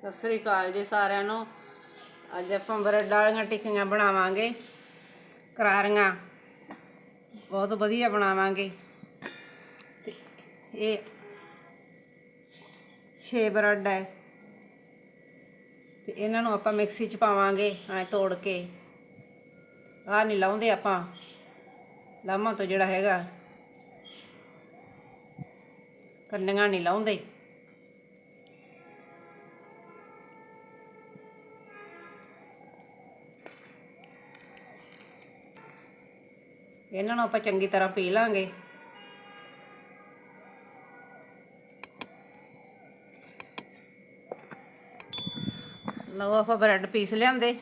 ਸਤਿ ਸ੍ਰੀ ਅਕਾਲ ਜੀ ਸਾਰਿਆਂ ਨੂੰ। ਅੱਜ ਆਪਾਂ ਬਰੈਡ ਵਾਲੀਆਂ ਟਿੱਕੀਆਂ ਬਣਾਵਾਂਗੇ, ਕਰਾਰੀਆਂ। ਬਹੁਤ ਵਧੀਆ ਬਣਾਵਾਂਗੇ। ਤੇ ਇਹ ਛੇ ਬਰੈਡ ਹੈ। ਤੇ ਇਹਨਾਂ ਨੂੰ ਆਪਾਂ ਮਿਕਸੀ 'ਚ ਪਾਵਾਂਗੇ, ਐ ਤੋੜ ਕੇ। ਆਹ ਨਹੀਂ ਲਾਉਂਦੇ ਆਪਾਂ। ਲਾਮਾ ਤੋਂ ਜਿਹੜਾ ਹੈਗਾ। ਕੰਨੀਆਂ ਨਹੀਂ ਲਾਉਂਦੇ। ਇਹਨਾਂ ਨੂੰ ਆਪਾਂ ਚੰਗੀ ਤਰ੍ਹਾਂ ਪੀ ਲਾਂਗੇ। ਲਓ ਆਪਾਂ ਬ੍ਰੈਡ ਪੀਸ ਲਿਆਂਦੇ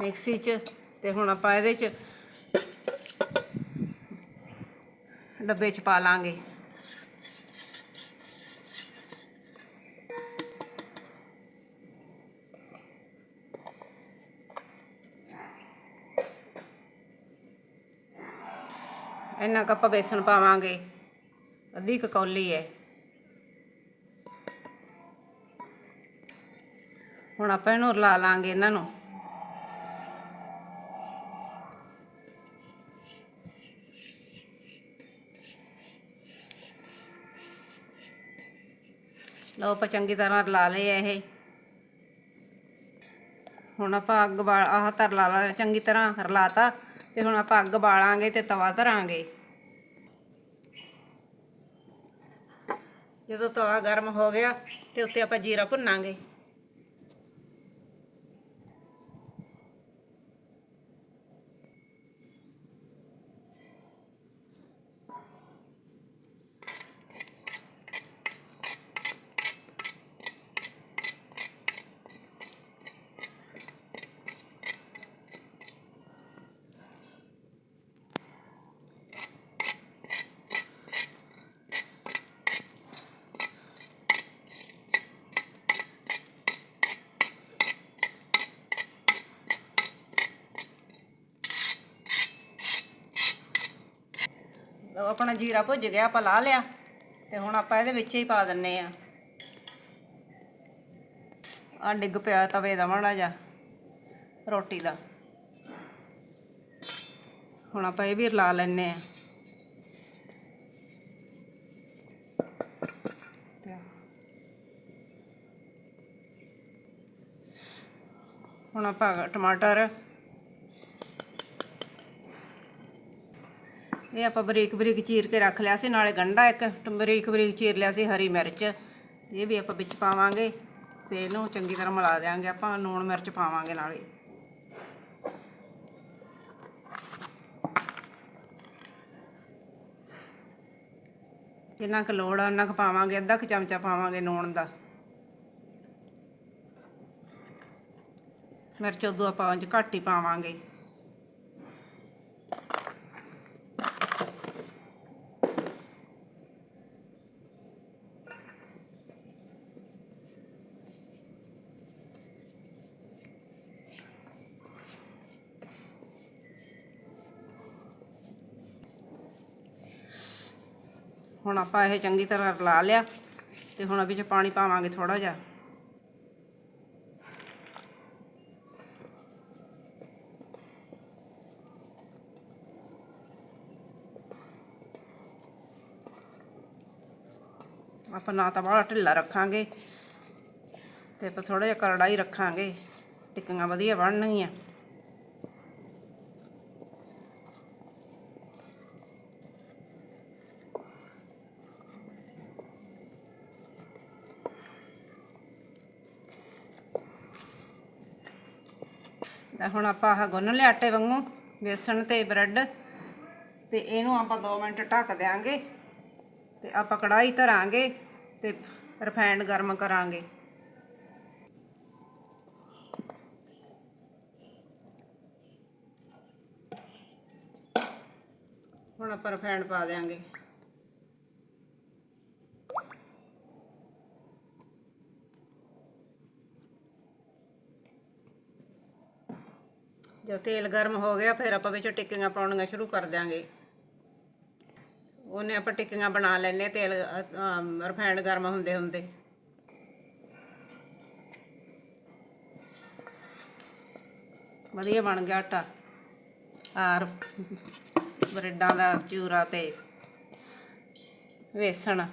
ਮਿਕਸੀ 'ਚ ਤੇ ਹੁਣ ਆਪਾਂ ਇਹਦੇ 'ਚ ਡੱਬੇ 'ਚ ਪਾ ਲਾਂਗੇ। ਇੰਨਾ ਕੱਪ ਬੇਸਣ ਪਾਵਾਂਗੇ। ਅੱਧੀ ਕੁ ਕੌਲੀ ਹੈ ਹੁਣ ਆਪਾਂ ਇਹਨੂੰ ਰਲਾ ਲਾਂਗੇ ਇਹਨਾਂ ਨੂੰ। ਲਓ ਆਪਾਂ ਚੰਗੀ ਤਰ੍ਹਾਂ ਰਲਾ ਲਏ ਇਹ। ਹੁਣ ਆਪਾਂ ਅੱਗ ਵਾਲ ਆਹ ਧਰ ਲਾ ਲਾ, ਚੰਗੀ ਤਰ੍ਹਾਂ ਰਲਾਤਾ। ਤੇ ਹੁਣ ਆਪਾਂ ਅੱਗ ਬਾਲਾਂਗੇ ਤੇ ਤਵਾ ਧਰਾਂਗੇ। ਜਦੋਂ ਤਵਾ ਗਰਮ ਹੋ ਗਿਆ ਤੇ ਉੱਤੇ ਆਪਾਂ ਜੀਰਾ ਭੁੰਨਾਂਗੇ। ਆਪਣਾ ਜੀਰਾ ਭੁੱਜ ਗਿਆ, ਆਪਾਂ ਲਾ ਲਿਆ ਤੇ ਹੁਣ ਆਪਾਂ ਇਹਦੇ ਵਿੱਚ ਹੀ ਪਾ ਦਿੰਨੇ ਆ। ਆ ਡਿੱਗ ਪਿਆ ਤਵੇ ਦਾ ਮਾੜਾ ਜਾ ਰੋਟੀ ਦਾ। ਹੁਣ ਆਪਾਂ ਇਹ ਵੀ ਲਾ ਲੈਨੇ ਆ। ਹੁਣ ਆਪਾਂ ਟਮਾਟਰ ਇਹ ਆਪਾਂ ਬਰੀਕ ਬਰੀਕ ਚੀਰ ਕੇ ਰੱਖ ਲਿਆ ਸੀ, ਨਾਲੇ ਗੰਢਾ ਇੱਕ ਟ- ਬਰੀਕ ਬਰੀਕ ਚੀਰ ਲਿਆ ਸੀ ਹਰੀ ਮਿਰਚ। ਇਹ ਵੀ ਆਪਾਂ ਵਿੱਚ ਪਾਵਾਂਗੇ ਤੇ ਇਹਨੂੰ ਚੰਗੀ ਤਰ੍ਹਾਂ ਮਿਲਾ ਦਿਆਂਗੇ ਆਪਾਂ, ਲੂਣ ਮਿਰਚ ਪਾਵਾਂਗੇ ਨਾਲੇ ਜਿੰਨਾ ਕੁ ਲੋੜ ਆ ਉਹਨਾਂ ਕੁ ਪਾਵਾਂਗੇ, ਅੱਧਾ ਕੁ ਚਮਚਾ ਪਾਵਾਂਗੇ ਲੂਣ ਦਾ। ਮਿਰਚ ਉਦੋਂ ਆਪਾਂ ਇੰਚ ਘੱਟ ਹੀ ਪਾਵਾਂਗੇ। ਹੁਣ ਆਪਾਂ ਇਹ ਚੰਗੀ ਤਰ੍ਹਾਂ ਰਲਾ ਲਿਆ ਤੇ ਹੁਣ ਵਿੱਚ ਪਾਣੀ ਪਾਵਾਂਗੇ ਥੋੜਾ ਜਿਹਾ। ਆਪਾਂ ਨਾ ਤਾਂ ਬਾਹਲਾ ਢਿੱਲਾ ਰੱਖਾਂਗੇ ਤੇ ਆਪਾਂ ਥੋੜਾ ਜਿਹਾ ਕਰੜਾ ਹੀ ਰੱਖਾਂਗੇ। ਟਿੱਕੀਆਂ ਵਧੀਆ ਬਣਨਗੀਆਂ। ਤਾਂ ਹੁਣ ਆਪਾਂ ਆਹ ਗੁੰਨ ਲਿਆ ਆਟੇ ਵਾਂਗੂ, ਬੇਸਣ ਤੇ ਬ੍ਰੈਡ, ਤੇ ਇਹਨੂੰ ਆਪਾਂ 2 ਮਿੰਟ ਢੱਕ ਦੇਾਂਗੇ ਤੇ ਆਪਾਂ ਕੜਾਈ ਧਰਾਂਗੇ ਤੇ ਰਿਫਾਈਂਡ ਗਰਮ ਕਰਾਂਗੇ। ਹੁਣ ਆਪਾਂ ਰਿਫਾਈਂਡ ਪਾ ਦੇਾਂਗੇ ਜਦੋਂ ਤੇਲ ਗਰਮ ਹੋ ਗਿਆ, ਫਿਰ ਆਪਾਂ ਵਿੱਚ ਟਿੱਕੀਆਂ ਪਾਉਣੀਆਂ ਸ਼ੁਰੂ ਕਰ ਦਿਆਂਗੇ। ਉਹਨੇ ਆਪਾਂ ਟਿੱਕੀਆਂ ਬਣਾ ਲੈਣੇ ਤੇਲ ਰਫੈਂਡ ਗਰਮ ਹੁੰਦੇ ਹੁੰਦੇ। ਵਧੀਆ ਬਣ ਗਿਆ ਆਟਾ। ਆਰ, ਬਰੇਡਾਂ ਦਾ ਚੂਰਾ ਤੇ ਵੇਸਣ।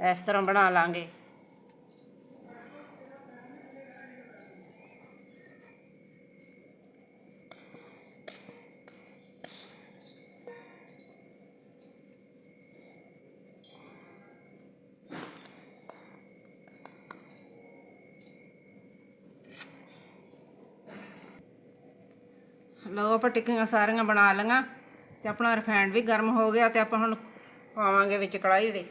ਇਸ ਤਰ੍ਹਾਂ ਬਣਾ ਲਾਂਗੇ। ਲਓ ਆਪਾਂ ਟਿੱਕੀਆਂ ਸਾਰੀਆਂ ਬਣਾ ਲਈਆਂ ਤੇ ਆਪਣਾ ਰਿਫਾਈਂਡ ਵੀ ਗਰਮ ਹੋ ਗਿਆ ਤੇ ਆਪਾਂ ਹੁਣ ਪਾਵਾਂਗੇ ਵਿੱਚ ਕੜਾਹੀ ਦੇ।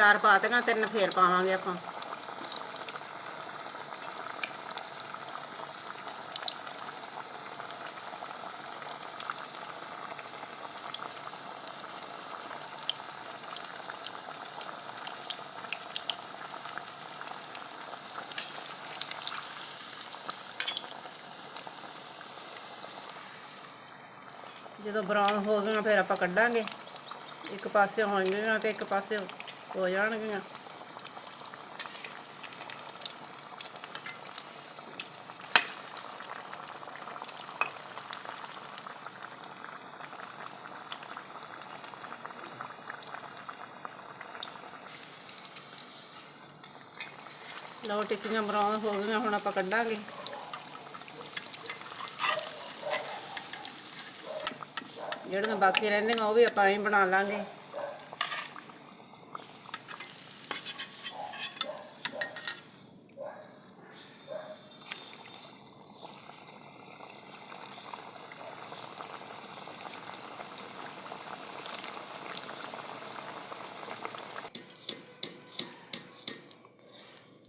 ਚਾਰ ਪਾ ਦੇਣਾ ਤਿੰਨ ਫੇਰ ਪਾਵਾਂਗੇ ਆਪਾਂ। ਜਦੋਂ ਬਰਾਊਨ ਹੋ ਗਈਆਂ, ਫਿਰ ਆਪਾਂ ਕੱਢਾਂਗੇ। ਇੱਕ ਪਾਸੇ ਹੋਣਗੀਆਂ ਤੇ ਇੱਕ ਪਾਸੇ ਹੋ ਜਾਣਗੀਆਂ ਲਓ ਟਿੱਕੀਆਂ ਬਰਾਊਨ ਹੋ ਗਈਆਂ, ਹੁਣ ਆਪਾਂ ਕੱਢਾਂਗੇ। ਜਿਹੜੀਆਂ ਬਾਕੀ ਰਹਿੰਦੀਆਂ, ਉਹ ਵੀ ਆਪਾਂ ਐਂ ਬਣਾ ਲਾਂਗੇ।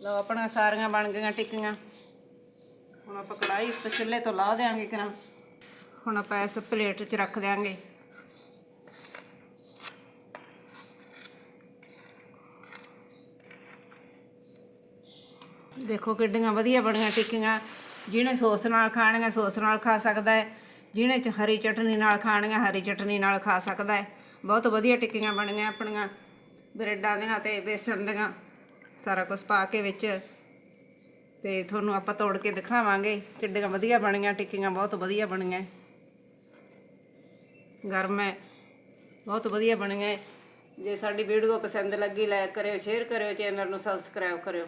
ਲਓ, ਆਪਣਾ ਸਾਰੀਆਂ ਬਣ ਗਈਆਂ ਟਿੱਕੀਆਂ। ਹੁਣ ਆਪਾਂ ਕੜਾਈ ਇਸ ਚੁੱਲ੍ਹੇ ਤੋਂ ਲਾ ਦੇਾਂਗੇ ਕਿਰਾਂ ਹੁਣ ਆਪਾਂ ਇਸ ਪਲੇਟ 'ਚ ਰੱਖ ਦਿਆਂਗੇ। ਦੇਖੋ ਕਿੱਡੀਆਂ ਵਧੀਆ ਬਣੀਆਂ ਟਿੱਕੀਆਂ। ਜਿਹਨੇ ਸੌਸ ਨਾਲ ਖਾਣੀਆਂ, ਸੌਸ ਨਾਲ ਖਾ ਸਕਦਾ ਹੈ। ਜਿਹਨੇ ਚ ਹਰੀ ਚਟਨੀ ਨਾਲ ਖਾਣੀਆਂ, ਹਰੀ ਚਟਨੀ ਨਾਲ ਖਾ ਸਕਦਾ ਹੈ। ਬਹੁਤ ਵਧੀਆ ਟਿੱਕੀਆਂ ਬਣੀਆਂ ਆਪਣੀਆਂ। ਬ੍ਰੈਡਾਂ ਦੀਆਂ ਤੇ ਬੇਸਣ ਦੀਆਂ। ਸਾਰਾ ਕੁਝ ਪਾ ਕੇ ਵਿੱਚ। ਤੇ ਤੁਹਾਨੂੰ ਆਪਾਂ ਤੋੜ ਕੇ ਦਿਖਾਵਾਂਗੇ। ਕਿੱਡੀਆਂ ਵਧੀਆ ਬਣੀਆਂ, ਟਿੱਕੀਆਂ ਬਹੁਤ ਵਧੀਆ ਬਣੀਆਂ। ਗਰਮ ਹੈ। ਬਹੁਤ ਵਧੀਆ ਬਣੀਆਂ। ਜੇ ਸਾਡੀ ਵੀਡੀਓ ਪਸੰਦ ਲੱਗੀ ਲਾਈਕ ਕਰਿਓ ਸ਼ੇਅਰ ਕਰਿਓ ਚੈਨਲ ਨੂੰ ਸਬਸਕ੍ਰਾਈਬ ਕਰਿਓ।